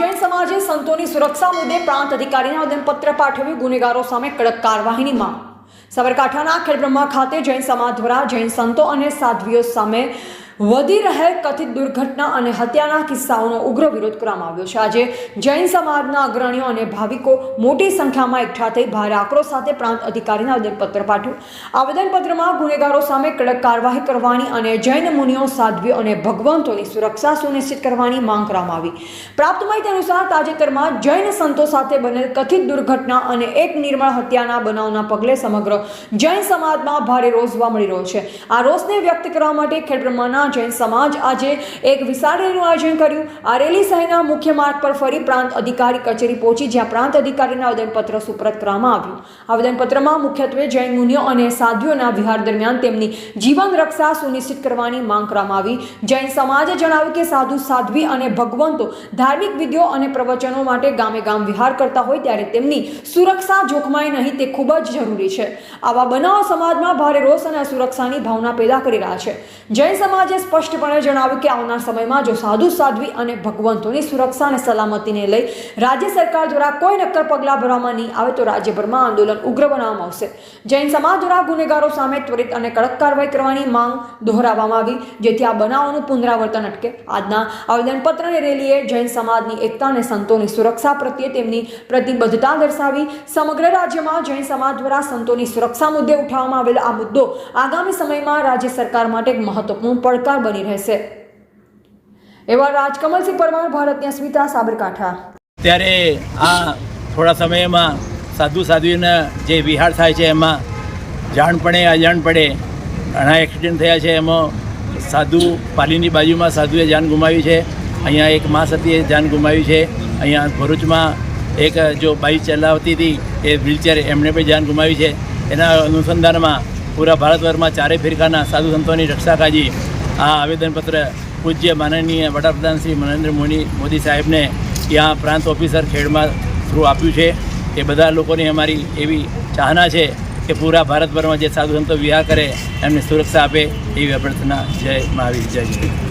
જૈન સમાજે સંતોની સુરક્ષા મુદ્દે પ્રાંત અધિકારીને આવેદનપત્ર પાઠવ્યું. ગુનેગારો સામે કડક કાર્યવાહીની માંગ. સાબરકાંઠાના ખેડબ્રહ્મા ખાતે જૈન સમાજ દ્વારા જૈન સંતો અને સાધ્વીઓ સામે વધી રહેલ કથિત દુર્ઘટના અને હત્યાના કિસ્સાઓનો ઉગ્ર વિરોધ કરવામાં આવ્યો છે. આજે જૈન સમાજના અગ્રણીઓ અને ભાવિકો મોટી સંખ્યામાં એકઠા થઈ ભારે આક્રોશ સાથે પ્રાંત અધિકારીને આવેદનપત્ર પાઠવ્યું. આવેદનપત્રમાં ગુનેગારો સામે કડક કાર્યવાહી કરવાની અને જૈન મુનિઓ, સાધ્વીઓ અને ભગવંતોની સુરક્ષા સુનિશ્ચિત કરવાની માંગ કરવામાં આવી. પ્રાપ્ત માહિતી અનુસાર તાજેતરમાં જૈન સંતો સાથે બનેલ કથિત દુર્ઘટના અને એક નિર્મળ હત્યાના બનાવના પગલે સમગ્ર જૈન સમાજમાં ભારે રોષ જોવા મળી રહ્યો છે. આ રોષને વ્યક્ત કરવા માટે ખેડબ્રહ્માના જૈન સમાજ આજે એક વિશાળ આયોજન કર્યું. આ રેલી શહેરના મુખ્ય માર્ગ પર ફરી પ્રાંત અધિકારી કચેરી પહોંચી, જ્યાં પ્રાંત અધિકારીને આવેદનપત્ર સુપરત કરવામાં આવ્યું. આવેદનપત્રમાં મુખ્યત્વે જૈન મુનિઓ અને સાધ્વીઓના વિહાર દરમિયાન તેમની જીવન રક્ષા સુનિશ્ચિત કરવાની માંગ કરવામાં આવી. જૈન સમાજે જણાવ્યું કે સાધુ, સાધ્વી અને ભગવંતો ધાર્મિક વિધિઓ અને પ્રવચનો માટે ગામે ગામ વિહાર કરતા હોય ત્યારે તેમની સુરક્ષા જોખમાય નહીં, તે ખૂબ જ જરૂરી છે. આવા બનાવો સમાજમાં ભારે રોષ અને અસુરક્ષાની ભાવના પેદા કરી રહ્યા છે. જૈન સમાજે સ્પષ્ટપણે જણાવ્યું કે આવનાર સમયમાં જો સાધુ, સાધ્વી અને ભગવંતોની સુરક્ષા અને સલામતીને લઈ રાજ્ય સરકાર દ્વારા કોઈ નક્કર પગલાં ભરવામાં નહીં આવે તો રાજ્યભરમાં આંદોલન ઉગ્ર બનાવવામાં આવશે. જૈન સમાજ દ્વારા ગુનેગારો સામે ત્વરિત અને કડક કાર્યવાહી કરવાની માંગ દોહરાવવામાં આવી, જેથી આ બનાવોનું પુનરાવર્તન અટકે. આજના આવેદનપત્રની રેલીએ જૈન સમાજની એકતા અને સંતોની સુરક્ષા પ્રત્યે તેમની પ્રતિબદ્ધતા દર્શાવી, સમગ્ર રાજ્યમાં જૈન સમાજ દ્વારા સંતોની સુરક્ષા મુદ્દે ઉઠાવવામાં આવેલ આ મુદ્દો આગામી સમયમાં રાજ્ય સરકાર માટે એક મહત્વપૂર્ણ પડકાર બની રહેશે. એવા રાજકમલસિંહ પરમાર ભારતની અસ્મિતા સાબરકાંઠા. ત્યારે આ થોડા સમયમાં સાધુ સાધ્વીના જે વિહાર થાય છે, એમાં જાણપણે અજાણપણે ઘણા એક્સિડન્ટ થયા છે, એમાં સાધુ પાલીની બાજુમાં સાધુએ જાન ગુમાવી છે. અહીંયા એક મા સતીએ જાન ગુમાવી છે. અહીંયા ભરૂચમાં એક જો બાઈક ચલાવતી હતી, એ વ્હીલચેર એમણે પણ જાન ગુમાવી છે. એના અનુસંધાનમાં પૂરા ભારતભરમાં ચારે ફિરકાના સાધુ સંતોની રક્ષા કાજી આ આવેદનપત્ર પૂજ્ય માનનીય વડાપ્રધાન શ્રી નરેન્દ્ર મોદી મોદી સાહેબને ત્યાં પ્રાંત ઓફિસર ખેડમાં થ્રુ આપ્યું છે. એ બધા લોકોની અમારી એવી ચાહના છે કે પૂરા ભારતભરમાં જે સાધુ સંતો વિવાહ કરે એમને સુરક્ષા આપે એવી અભ્યર્થના જય મહાવીર. જય